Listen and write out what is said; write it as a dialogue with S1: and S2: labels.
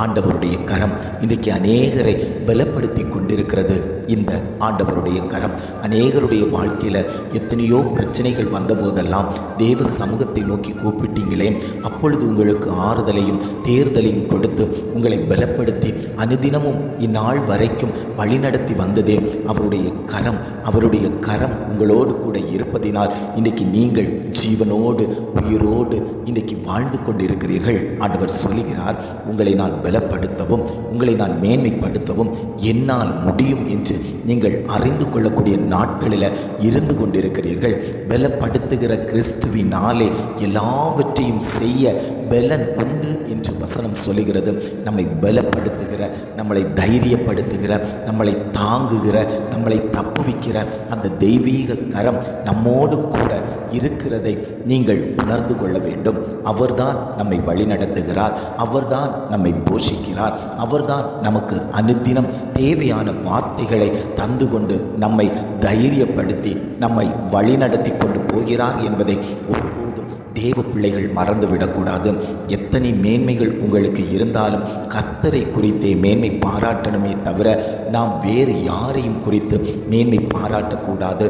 S1: ஆண்டவருடைய கரம் இன்றைக்கு அநேகரை பலப்படுத்தி கொண்டிருக்கிறது. இந்த ஆண்டவருடைய கரம் அநேகருடைய வாழ்க்கையில் எத்தனையோ பிரச்சனைகள் வந்தபோதெல்லாம் தேவ சமூகத்தை நோக்கி கூப்பிட்டீங்களே. அப்பொழுது உங்களுக்கு ஆறுதலையும் தேர்தலையும் கொடுத்து உங்களை பலப்படுத்தி அனுதினமும் இந்நாள் வரைக்கும் வழிநடத்தி வந்ததே. அவருடைய கரம் அவருடைய கரம் உங்களோடு கூட இருப்பதினால் இன்றைக்கு நீங்கள் ஜீவனோடு உயிரோடு இன்றைக்கு வாழ்ந்து கொண்டிருக்கிறீர்கள். ஆண்டவர் சொல்லுகிறார் உங்களை நான் பலப்படுத்தவும் உங்களை நான் மேன்மைப்படுத்தவும் என்னால் முடியும் என்று நீங்கள் அறிந்து கொள்ளக்கூடிய நாட்களில் இருந்து கொண்டிருக்கிறீர்கள். பலப்படுத்துகிற கிறிஸ்துவினாலே எல்லாவற்றையும் செய்ய பலன் உண்டு என்று வசனம் சொல்லுகிறது. நம்மை பலப்படுத்துகிற நம்மளை தைரியப்படுத்துகிற நம்மளை தாங்குகிற நம்மளை தப்புவிக்கிற அந்த தெய்வீக கரம் நம்மோடு கூட இருக்கிறதை நீங்கள் உணர்ந்து கொள்ள வேண்டும். அவர்தான் நம்மை வழிநடத்துகிறார். அவர்தான் நம்மை போஷிக்கிறார். அவர்தான் நமக்கு அனுதினம் தேவையான வார்த்தைகளை தந்து கொண்டு நம்மை தைரியப்படுத்தி நம்மை வழிநடத்தி கொண்டு போகிறார் என்பதை ஒருபோதும் தேவ பிள்ளைகள் மறந்துவிடக்கூடாது. எத்தனை மேன்மைகள் உங்களுக்கு இருந்தாலும் கர்த்தரை குறித்தே மேன்மை பாராட்டணுமே தவிர நாம் வேறு யாரையும் குறித்து மேன்மை பாராட்டக்கூடாது.